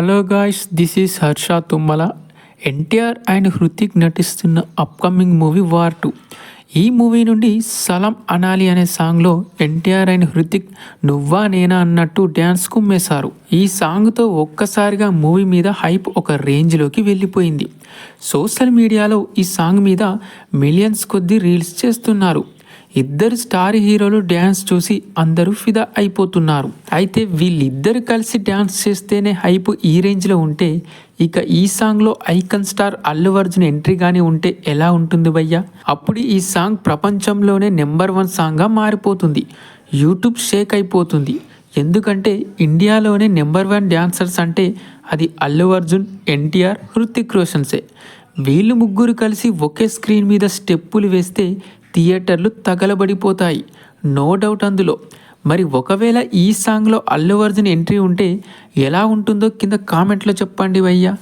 Hello guys this is Harsha Tummala NTR and Hrithik నటిస్తున్న upcoming movie war two ఈ movie నుండి సలం అనాలి అనే సాంగ్లో ఎన్టీఆర్ అండ్ హృతిక్ నువ్వా నేనా అన్నట్టు డ్యాన్స్ కుమ్మేశారు ఈ సాంగ్తో ఒక్కసారిగా మూవీ మీద హైప్ ఒక రేంజ్లోకి వెళ్ళిపోయింది. సోషల్ మీడియాలో ఈ సాంగ్ మీద మిలియన్స్ కొద్ది రీల్స్ చేస్తున్నారు. ఇద్దరు స్టార్ హీరోలు డ్యాన్స్ చూసి అందరూ ఫిదా అయిపోతున్నారు. అయితే వీళ్ళిద్దరు కలిసి డ్యాన్స్ చేస్తేనే హైప్ ఈ రేంజ్లో ఉంటే ఇక ఈ సాంగ్లో icon star Allu Arjun entry కానీ ఉంటే ఎలా ఉంటుంది భయ్యా? అప్పుడు ఈ సాంగ్ ప్రపంచంలోనే నెంబర్ వన్ సాంగ్గా మారిపోతుంది. యూట్యూబ్ షేక్ అయిపోతుంది. ఎందుకంటే ఇండియాలోనే నెంబర్ వన్ డ్యాన్సర్స్ అంటే అది అల్లు అర్జున్ ఎన్టీఆర్ హృతిక్ రోషన్సే. వీళ్ళు ముగ్గురు కలిసి ఒకే స్క్రీన్ మీద స్టెప్పులు వేస్తే థియేటర్లు తగలబడిపోతాయి. నో డౌట్ అందులో. మరి ఒకవేళ ఈ సాంగ్లో అల్లు అర్జున్ ఎంట్రీ ఉంటే ఎలా ఉంటుందో కింద కామెంట్లో చెప్పండి భయ్యా